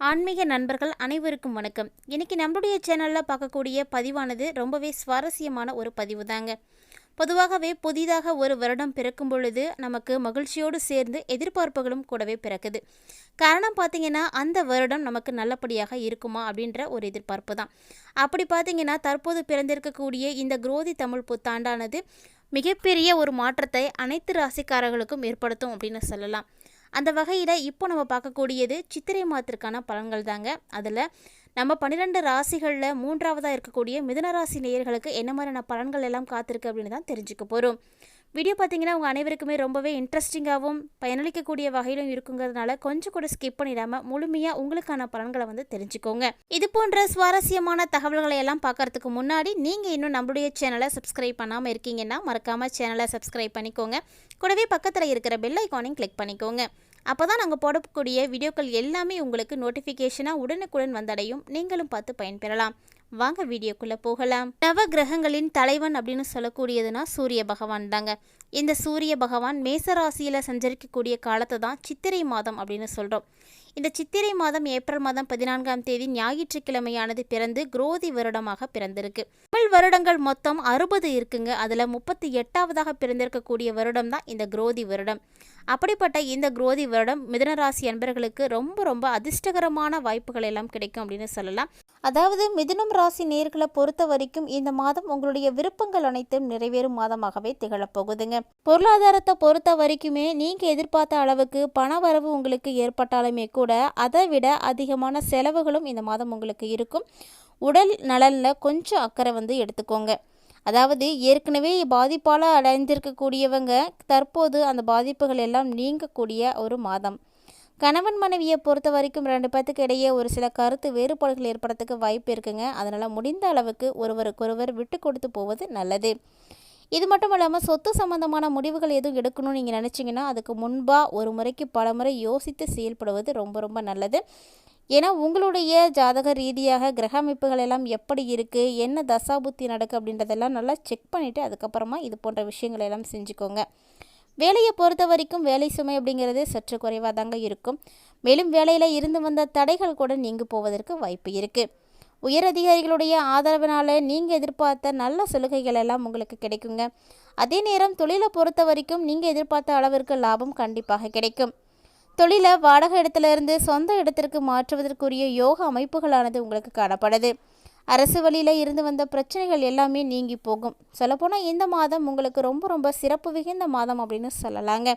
ஆன்மீக நண்பர்கள் அனைவருக்கும் வணக்கம். இன்றைக்கி நம்மளுடைய சேனலில் பார்க்கக்கூடிய பதிவானது ரொம்பவே சுவாரஸ்யமான ஒரு பதிவு தாங்க பொதுவாகவே புதிதாக ஒரு வருடம் பிறக்கும் பொழுது நமக்கு மகிழ்ச்சியோடு சேர்ந்து எதிர்பார்ப்புகளும் கூடவே பிறக்குது. காரணம் பார்த்தீங்கன்னா அந்த வருடம் நமக்கு நல்லபடியாக இருக்குமா அப்படின்ற ஒரு எதிர்பார்ப்பு தான். அப்படி பார்த்தீங்கன்னா தற்போது பிறந்திருக்கக்கூடிய இந்த குரோதி தமிழ் புத்தாண்டானது மிகப்பெரிய ஒரு மாற்றத்தை அனைத்து ராசிக்காரர்களுக்கும் ஏற்படுத்தும் அப்படின்னு சொல்லலாம். அந்த வகையில் இப்போ நம்ம பார்க்கக்கூடியது சித்திரை மாதத்திற்கான பலன்கள் தாங்க அதில் நம்ம பன்னிரெண்டு ராசிகளில் மூன்றாவதாக இருக்கக்கூடிய மிதுன ராசி நேயர்களுக்கு என்ன மாதிரியான பலன்கள் எல்லாம் காத்திருக்கு அப்படின்னு தான் தெரிஞ்சுக்க போகிறோம் வீடியோ பார்த்தீங்கன்னா உங்கள் அனைவருக்குமே ரொம்பவே இன்ட்ரெஸ்டிங்காகவும் பயனளிக்கக்கூடிய வகையிலும் இருக்குங்கிறதுனால கொஞ்சம் கூட ஸ்கிப் பண்ணிடாமல் முழுமையாக உங்களுக்கான பலன்களை வந்து தெரிஞ்சுக்கோங்க. இது போன்ற சுவாரஸ்யமான தகவல்களை எல்லாம் பார்க்கறதுக்கு முன்னாடி நீங்கள் இன்னும் நம்மளுடைய சேனலை சப்ஸ்கிரைப் பண்ணாமல் இருக்கீங்கன்னா மறக்காமல் சேனலை சப்ஸ்கிரைப் பண்ணிக்கோங்க. கூடவே பக்கத்தில் இருக்கிற பெல் ஐக்கானையும் கிளிக் பண்ணிக்கோங்க. அப்போ தான் நாங்கள் போடக்கூடிய வீடியோக்கள் எல்லாமே உங்களுக்கு நோட்டிஃபிகேஷனாக உடனுக்குடன் வந்தடையும். நீங்களும் பார்த்து பயன்பெறலாம். வாங்க வீடியோக்குள்ளே போகலாம். நவ கிரகங்களின் தலைவன் அப்படின்னு சொல்லக்கூடியதுன்னா சூரிய பகவான் தாங்க. இந்த சூரிய பகவான் மேசராசியில் சஞ்சரிக்கக்கூடிய காலத்தை தான் சித்திரை மாதம் அப்படின்னு சொல்கிறோம் இந்த சித்திரை மாதம் ஏப்ரல் மாதம் பதினான்காம் தேதி ஞாயிற்றுக்கிழமையானது பிறந்து குரோதி வருடமாக பிறந்திருக்கு. தமிழ் வருடங்கள் மொத்தம் அறுபது இருக்குங்க. அதில் முப்பத்தி எட்டாவதாக பிறந்திருக்கக்கூடிய வருடம் தான் இந்த குரோதி வருடம். அப்படிப்பட்ட இந்த குரோதி வருடம் மிதனராசி அன்பர்களுக்கு ரொம்ப ரொம்ப அதிர்ஷ்டகரமான வாய்ப்புகள் எல்லாம் கிடைக்கும் அப்படின்னு சொல்லலாம். அதாவது மிதுனம் ராசி நேர்களை பொறுத்த வரைக்கும் இந்த மாதம் உங்களுடைய விருப்பங்கள் அனைத்தும் நிறைவேறும் மாதமாகவே திகழப்போகுதுங்க பொருளாதாரத்தை பொறுத்த வரைக்குமே நீங்கள் எதிர்பார்த்த அளவுக்கு பண வரவு உங்களுக்கு ஏற்பட்டாலுமே கூட அதை விட அதிகமான செலவுகளும் இந்த மாதம் உங்களுக்கு இருக்கும். உடல் நலனில் கொஞ்சம் அக்கறை வந்து எடுத்துக்கோங்க. அதாவது ஏற்கனவே பாதிப்பால் அடைந்திருக்கக்கூடியவங்க தற்போது அந்த பாதிப்புகள் எல்லாம் நீங்கக்கூடிய ஒரு மாதம். கணவன் மனைவியை பொறுத்த வரைக்கும் ரெண்டு பேர்த்துக்கு இடையே ஒரு சில கருத்து வேறுபாடுகள் ஏற்படுறதுக்கு வாய்ப்பு இருக்குங்க. அதனால் முடிந்த அளவுக்கு ஒருவருக்கொருவர் விட்டு கொடுத்து போவது நல்லது. இது மட்டும் இல்லாமல் சொத்து சம்பந்தமான முடிவுகள் எதுவும் எடுக்கணும்னு நீங்கள் நினச்சிங்கன்னா அதுக்கு முன்பாக ஒரு முறைக்கு பல முறை யோசித்து செயல்படுவது ரொம்ப ரொம்ப நல்லது. ஏன்னா உங்களுடைய ஜாதக ரீதியாக கிரக அமைப்புகள் எல்லாம் எப்படி இருக்குது என்ன தசாபுத்தி நடக்கு அப்படின்றதெல்லாம் நல்லா செக் பண்ணிவிட்டு அதுக்கப்புறமா இது போன்ற விஷயங்கள் எல்லாம் செஞ்சுக்கோங்க. வேலையை பொறுத்த வரைக்கும் வேலை சுமை அப்படிங்கிறது சற்று குறைவாக தாங்க இருக்கும். மேலும் வேலையில் இருந்து வந்த தடைகள் கூட நீங்கி போவதற்கு வாய்ப்பு இருக்குது உயர் அதிகாரிகளுடைய ஆதரவினால் நீங்கள் எதிர்பார்த்த நல்ல சலுகைகள் எல்லாம் உங்களுக்கு கிடைக்குங்க. அதே நேரம் தொழிலை பொறுத்த வரைக்கும் நீங்கள் எதிர்பார்த்த அளவிற்கு லாபம் கண்டிப்பாக கிடைக்கும். தொழிலை வாடகை இடத்துல இருந்து சொந்த இடத்திற்கு மாற்றுவதற்குரிய யோக அமைப்புகளானது உங்களுக்கு காணப்படுது. அரசு வழியில் இருந்து வந்த பிரச்சனைகள் எல்லாமே நீங்கி போகும். சொல்லப்போனால் இந்த மாதம் உங்களுக்கு ரொம்ப ரொம்ப சிறப்பு மிகுந்த மாதம் அப்படின்னு சொல்லலாங்க.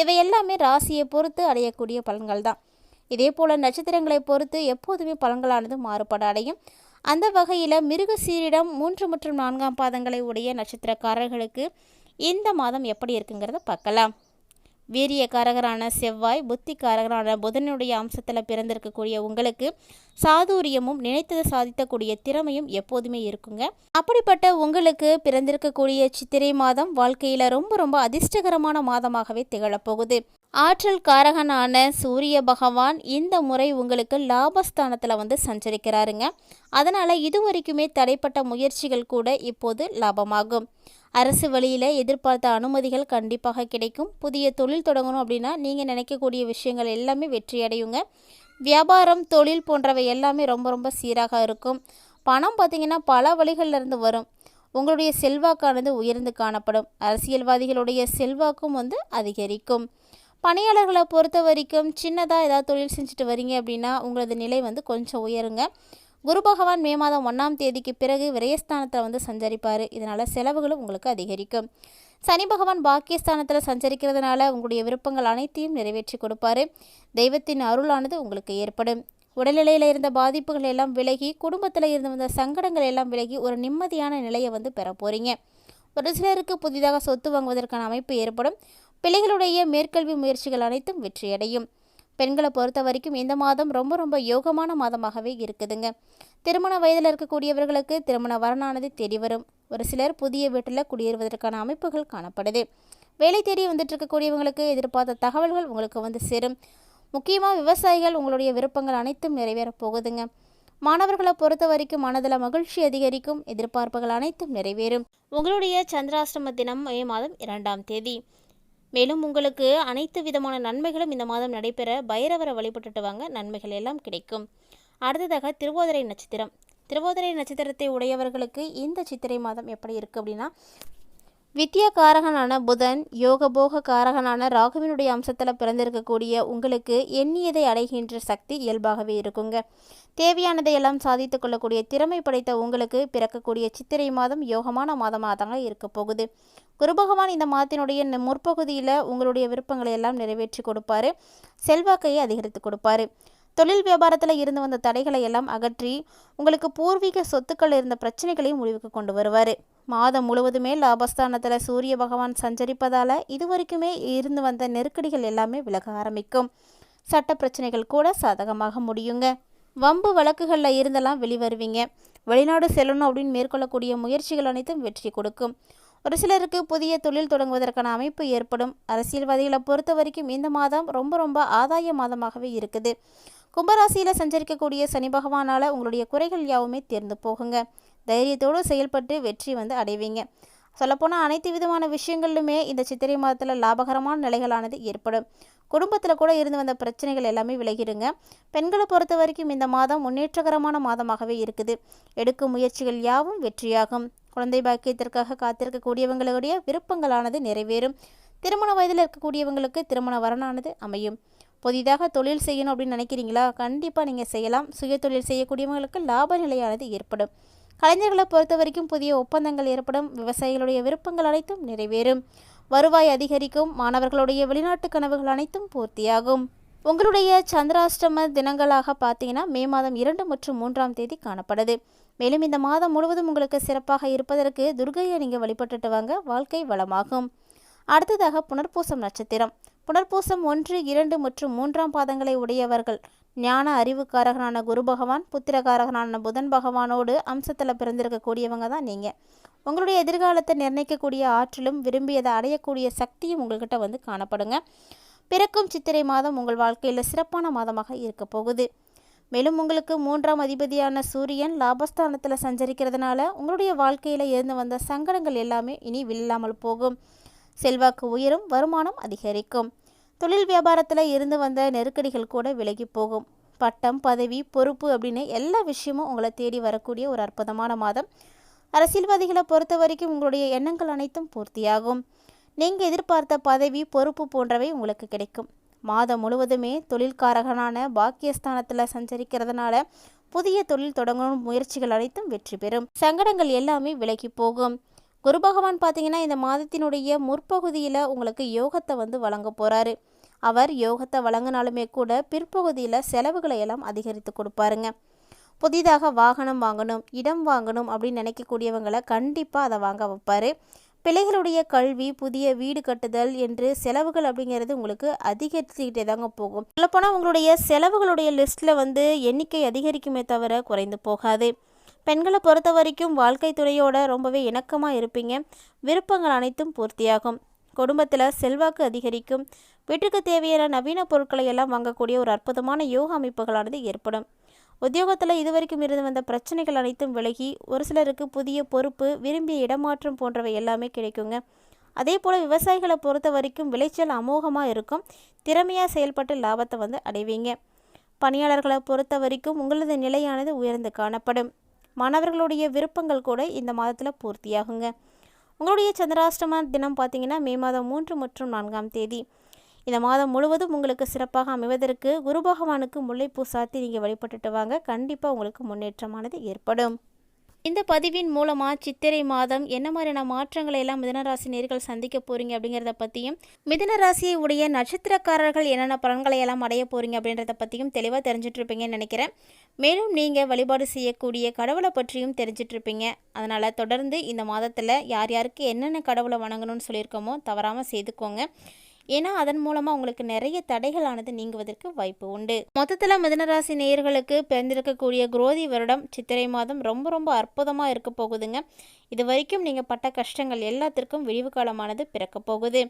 இவை எல்லாமே ராசியை பொறுத்து அடையக்கூடிய பலன்கள் தான். இதே போல் நட்சத்திரங்களை பொறுத்து எப்போதுமே பலன்களானது மாறுபட அடையும். அந்த வகையில் மிருக சீரிடம் மூன்று மற்றும் நான்காம் பாதங்களை உடைய நட்சத்திரக்காரர்களுக்கு இந்த மாதம் எப்படி இருக்குங்கிறத பார்க்கலாம். வீரியக்காரகரான செவ்வாய் புத்திக்காரகரான புதனுடைய அம்சத்தில் பிறந்திருக்கக்கூடிய உங்களுக்கு சாதுரியமும் நினைத்ததை சாதிக்கக்கூடிய திறமையும் எப்போதுமே இருக்குங்க. அப்படிப்பட்ட உங்களுக்கு பிறந்திருக்கக்கூடிய சித்திரை மாதம் வாழ்க்கையில் ரொம்ப ரொம்ப அதிர்ஷ்டகரமான மாதமாகவே திகழப்போகுது. ஆற்றல் காரகனான சூரிய பகவான் இந்த முறை உங்களுக்கு லாபஸ்தானத்தில் வந்து சஞ்சரிக்கிறாருங்க. அதனால் இது வரைக்குமே தடைப்பட்ட முயற்சிகள் கூட இப்போது லாபமாகும். அரசு வழியில் எதிர்பார்த்த அனுமதிகள் கண்டிப்பாக கிடைக்கும். புதிய தொழில் தொடங்கணும் அப்படின்னா நீங்கள் நினைக்கக்கூடிய விஷயங்கள் எல்லாமே வெற்றி அடையுங்க வியாபாரம் தொழில் போன்றவை எல்லாமே ரொம்ப ரொம்ப சீராக இருக்கும். பணம் பார்த்திங்கன்னா பல வழிகளிலிருந்து வரும். உங்களுடைய செல்வாக்கானது உயர்ந்து காணப்படும். அரசியல்வாதிகளுடைய செல்வாக்கும் வந்து அதிகரிக்கும். பணியாளர்களை பொறுத்த வரைக்கும் சின்னதாக ஏதாவது தொழில் செஞ்சுட்டு வரீங்க அப்படின்னா உங்களது நிலை வந்து கொஞ்சம் உயருங்க. குரு பகவான் மே மாதம் ஒன்றாம் தேதிக்கு பிறகு விரயஸ்தானத்தில் வந்து சஞ்சரிப்பார். இதனால் செலவுகளும் உங்களுக்கு அதிகரிக்கும். சனி பகவான் பாக்கியஸ்தானத்தில் சஞ்சரிக்கிறதுனால உங்களுடைய விருப்பங்கள் அனைத்தையும் நிறைவேற்றி கொடுப்பாரு. தெய்வத்தின் அருளானது உங்களுக்கு ஏற்படும். உடல்நிலையில் இருந்த பாதிப்புகள் எல்லாம் விலகி குடும்பத்தில் இருந்து வந்த சங்கடங்கள் எல்லாம் விலகி ஒரு நிம்மதியான நிலையை வந்து பெற போகிறீங்க ஒரு சிலருக்கு புதிதாக சொத்து வாங்குவதற்கான அமைப்பு ஏற்படும். பிள்ளைகளுடைய மேற்கல்வி முயற்சிகள் அனைத்தும் வெற்றியடையும். பெண்களை பொறுத்த வரைக்கும் இந்த மாதம் ரொம்ப ரொம்ப யோகமான மாதமாகவே இருக்குதுங்க. திருமண வயதில் இருக்கக்கூடியவர்களுக்கு திருமண வரனானது தேடி வரும் ஒரு சிலர் புதிய வீட்டில் குடியேறுவதற்கான அமைப்புகள் காணப்படுது. வேலை தேடி வந்துட்டு இருக்கக்கூடியவங்களுக்கு எதிர்பார்த்த தகவல்கள் உங்களுக்கு வந்து சேரும். முக்கியமாக விவசாயிகள் உங்களுடைய விருப்பங்கள் அனைத்தும் நிறைவேறப் போகுதுங்க. மாணவர்களை பொறுத்த வரைக்கும் மனதில் மகிழ்ச்சி அதிகரிக்கும். எதிர்பார்ப்புகள் அனைத்தும் நிறைவேறும். உங்களுடைய சந்திராஷ்டம தினம் மே மாதம் இரண்டாம் தேதி. மேலும் உங்களுக்கு அனைத்து விதமான நன்மைகளும் இந்த மாதம் நடைபெற பைரவரை வழிபட்டுட்டு வாங்க நன்மைகள் எல்லாம் கிடைக்கும். அடுத்ததாக திருவோதரை நட்சத்திரம். திருவோதரை நட்சத்திரத்தை உடையவர்களுக்கு இந்த சித்திரை மாதம் எப்படி இருக்குது அப்படின்னா வித்யா காரகனான புதன் யோகபோக காரகனான ராகுவினுடைய அம்சத்தில் பிறந்திருக்கக்கூடிய உங்களுக்கு எண்ணியதை அடைகின்ற சக்தி இயல்பாகவே இருக்குங்க. தேவையானதை எல்லாம் சாதித்து கொள்ளக்கூடிய திறமை படைத்த உங்களுக்கு பிறக்கக்கூடிய சித்திரை மாதம் யோகமான மாதமாக தாங்க இருக்க போகுது. குரு பகவான் இந்த மாதத்தினுடைய முற்பகுதியில் உங்களுடைய விருப்பங்களை எல்லாம் நிறைவேற்றி கொடுப்பாரு. செல்வாக்கையை அதிகரித்து கொடுப்பாரு. தொழில் வியாபாரத்தில் இருந்து வந்த தடைகளை எல்லாம் அகற்றி உங்களுக்கு பூர்வீக சொத்துக்கள் இருந்த பிரச்சனைகளையும் முடிவுக்கு கொண்டு வருவார். மாதம் முழுவதுமே லாபஸ்தானத்தில் சூரிய பகவான் சஞ்சரிப்பதால் இதுவரைக்குமே இருந்து வந்த நெருக்கடிகள் எல்லாமே விலக ஆரம்பிக்கும். சட்ட பிரச்சனைகள் கூட சாதகமாக முடியுங்க. வம்பு வழக்குகளில் இருந்தெல்லாம் வெளிவருவீங்க. வெளிநாடு செல்லணும் அப்படின்னு மேற்கொள்ளக்கூடிய முயற்சிகள் அனைத்தும் வெற்றி கொடுக்கும். ஒரு சிலருக்கு புதிய தொழில் தொடங்குவதற்கான அமைப்பு ஏற்படும். அரசியல்வாதிகளை பொறுத்த வரைக்கும் இந்த மாதம் ரொம்ப ரொம்ப ஆதாய மாதமாகவே இருக்குது. கும்பராசியில் சஞ்சரிக்கக்கூடிய சனி பகவானால் உங்களுடைய குறைகள் யாவுமே தேர்ந்து போகுங்க. தைரியத்தோடு செயல்பட்டு வெற்றி வந்து அடைவீங்க. சொல்லப்போனால் அனைத்து விதமான விஷயங்களிலுமே இந்த சித்திரை மாதத்தில் லாபகரமான நிலைகளானது ஏற்படும். குடும்பத்தில் கூட இருந்து வந்த பிரச்சனைகள் எல்லாமே விலகிடுங்க. பெண்களை பொறுத்த வரைக்கும் இந்த மாதம் முன்னேற்றகரமான மாதமாகவே இருக்குது. எடுக்கும் முயற்சிகள் யாவும் வெற்றியாகும். குழந்தை பாக்கியத்திற்காக காத்திருக்கக்கூடியவங்களுடைய விருப்பங்களானது நிறைவேறும். திருமண வயதில் இருக்கக்கூடியவங்களுக்கு திருமண வரனானது அமையும். புதிதாக தொழில் செய்யணும் அப்படின்னு நினைக்கிறீங்களா? கண்டிப்பாக நீங்கள் செய்யலாம். சுய தொழில் செய்யக்கூடியவங்களுக்கு லாப நிலையானது ஏற்படும். கலைஞர்களை பொறுத்த வரைக்கும் புதிய ஒப்பந்தங்கள் ஏற்படும். விவசாயிகளுடைய விருப்பங்கள் அனைத்தும் நிறைவேறும். வருவாய் அதிகரிக்கும். மாணவர்களுடைய வெளிநாட்டு கனவுகள் அனைத்தும் பூர்த்தியாகும். உங்களுடைய சந்திராஷ்டம தினங்களாக பார்த்தீங்கன்னா மே மாதம் இரண்டு மற்றும் மூன்றாம் தேதி காணப்படுது. மேலும் இந்த மாதம் முழுவதும் உங்களுக்கு சிறப்பாக இருப்பதற்கு துர்கையை நீங்கள் வழிபட்டுட்டு வாங்க வாழ்க்கை வளமாகும். அடுத்ததாக புனர்பூசம் நட்சத்திரம். புனர்பூசம் ஒன்று இரண்டு மற்றும் மூன்றாம் பாதங்களை உடையவர்கள். ஞான அறிவுக்காரகனான குரு பகவான் புத்திரகாரகனான புதன் பகவானோடு அம்சத்தில் பிறந்திருக்கக்கூடியவங்க தான் நீங்கள் உங்களுடைய எதிர்காலத்தை நிர்ணயிக்கக்கூடிய ஆற்றலும் விரும்பியதை அடையக்கூடிய சக்தியும் உங்கள்கிட்ட வந்து காணப்படுங்க. பிறக்கும் சித்திரை மாதம் உங்கள் வாழ்க்கையில் சிறப்பான மாதமாக இருக்க போகுது. மேலும் உங்களுக்கு மூன்றாம் அதிபதியான சூரியன் லாபஸ்தானத்தில் சஞ்சரிக்கிறதுனால உங்களுடைய வாழ்க்கையில் இருந்து வந்த சங்கடங்கள் எல்லாமே இனி வில்லாமல் போகும். செல்வாக்கு உயரும் வருமானம் அதிகரிக்கும். தொழில் வியாபாரத்தில் இருந்து வந்த நெருக்கடிகள் கூட விலகி போகும். பட்டம் பதவி பொறுப்பு அப்படின்னு எல்லா விஷயமும் உங்களை தேடி வரக்கூடிய ஒரு அற்புதமான மாதம். அரசியல்வாதிகளை பொறுத்த வரைக்கும் உங்களுடைய எண்ணங்கள் அனைத்தும் பூர்த்தியாகும். நீங்கள் எதிர்பார்த்த பதவி பொறுப்பு போன்றவை உங்களுக்கு கிடைக்கும். மாதம் முழுவதுமே தொழில்காரகனான பாக்கியஸ்தானத்தில் சஞ்சரிக்கிறதுனால புதிய தொழில் தொடங்கும் முயற்சிகள் அனைத்தும் வெற்றி பெறும். சங்கடங்கள் எல்லாமே விலகி போகும். குரு பகவான் பார்த்தீங்கன்னா இந்த மாதத்தினுடைய முற்பகுதியில் உங்களுக்கு யோகத்தை வந்து வழங்க போகிறாரு அவர் யோகத்தை வழங்கினாலுமே கூட பிற்பகுதியில் செலவுகளை எல்லாம் அதிகரித்து கொடுப்பாருங்க. புதிதாக வாகனம் வாங்கணும் இடம் வாங்கணும் அப்படின்னு நினைக்கக்கூடியவங்களை கண்டிப்பாக அதை வாங்க வைப்பார். பிள்ளைகளுடைய கல்வி புதிய வீடு கட்டுதல் என்று செலவுகள் அப்படிங்கிறது உங்களுக்கு அதிகரிச்சுக்கிட்டே தாங்க போகும். சொல்லப்போனால் உங்களுடைய செலவுகளுடைய லிஸ்ட்டில் வந்து எண்ணிக்கை அதிகரிக்குமே தவிர குறைந்து போகாது. பெண்களை பொறுத்த வரைக்கும் வாழ்க்கை துணையோட ரொம்பவே இணக்கமாக இருப்பீங்க. விருப்பங்கள் அனைத்தும் பூர்த்தியாகும். குடும்பத்தில் செல்வாக்கு அதிகரிக்கும். வீட்டுக்கு தேவையான நவீன பொருட்களை எல்லாம் வாங்கக்கூடிய ஒரு அற்புதமான யோக அமைப்புகளானது ஏற்படும். உத்தியோகத்தில் இதுவரைக்கும் இருந்து வந்த பிரச்சனைகள் அனைத்தும் விலகி ஒரு சிலருக்கு புதிய பொறுப்பு விரும்பிய இடமாற்றம் போன்றவை எல்லாமே கிடைக்குங்க. அதே போல் விவசாயிகளை பொறுத்த வரைக்கும் விளைச்சல் அமோகமாக இருக்கும். திறமையாக செயல்பட்டு லாபத்தை வந்து அடைவீங்க. பணியாளர்களை பொறுத்த வரைக்கும் உங்களது நிலையானது உயர்ந்து காணப்படும். மாணவர்களுடைய விருப்பங்கள் கூட இந்த மாதத்தில் பூர்த்தியாகுங்க. உங்களுடைய சந்திராஷ்டம தினம் பார்த்தீங்கன்னா மே மாதம் மூன்று மற்றும் நான்காம் தேதி. இந்த மாதம் முழுவதும் உங்களுக்கு சிறப்பாக அமைவதற்கு குரு பகவானுக்கு முல்லைப்பூ சாத்தி நீங்கள் வழிபட்டுட்டு வாங்க. கண்டிப்பாக உங்களுக்கு முன்னேற்றமானது ஏற்படும். இந்த பதிவின் மூலமாக சித்திரை மாதம் என்ன மாதிரியான மாற்றங்களை எல்லாம் மிதனராசி நேர்கள் சந்திக்க போறீங்க அப்படிங்கிறத பற்றியும் மிதனராசியை உடைய நட்சத்திரக்காரர்கள் என்னென்ன பலன்களை எல்லாம் அடைய போறீங்க அப்படின்றத பற்றியும் தெளிவாக தெரிஞ்சுட்டு இருப்பீங்கன்னு நினைக்கிறேன். மேலும் நீங்கள் வழிபாடு செய்யக்கூடிய கடவுளை பற்றியும் தெரிஞ்சிட்டு இருப்பீங்க அதனால் தொடர்ந்து இந்த மாதத்தில் யார் யாருக்கு என்னென்ன கடவுளை வணங்கணும்னு சொல்லியிருக்கோமோ தவறாமல் செய்துக்கோங்க. ஏன்னா அதன் மூலமாக உங்களுக்கு நிறைய தடைகளானது நீங்குவதற்கு வாய்ப்பு உண்டு. மொத்தத்தில் மிதனராசி நேயர்களுக்கு பிறந்திருக்கக்கூடிய குரோதி வருடம் சித்திரை மாதம் ரொம்ப ரொம்ப அற்புதமாக இருக்க போகுதுங்க. இது வரைக்கும் நீங்கள் பட்ட கஷ்டங்கள் எல்லாத்திற்கும் விழிவு காலமானது பிறக்க போகுது.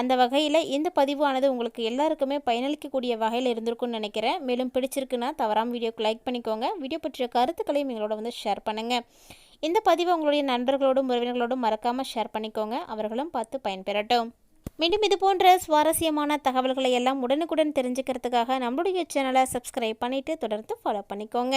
அந்த வகையில் இந்த பதிவானது உங்களுக்கு எல்லாருக்குமே பயனளிக்கக்கூடிய வகையில் இருந்திருக்கும்னு நினைக்கிறேன். மேலும் பிடிச்சிருக்குன்னா தவறாமல் வீடியோக்கு லைக் பண்ணிக்கோங்க. வீடியோ பற்றிய கருத்துக்களையும் எங்களோட வந்து ஷேர் பண்ணுங்கள் இந்த பதிவை உங்களுடைய நண்பர்களோடும் உறவினர்களோடும் மறக்காமல் ஷேர் பண்ணிக்கோங்க. அவர்களும் பார்த்து பயன்பெறட்டும். மீண்டும் இது போன்ற சுவாரஸ்யமான தகவல்களை எல்லாம் உடனுக்குடன் தெரிஞ்சுக்கிறதுக்காக நம்மளுடைய சேனலை சப்ஸ்கிரைப் பண்ணிவிட்டு தொடர்ந்து ஃபாலோ பண்ணிக்கோங்க.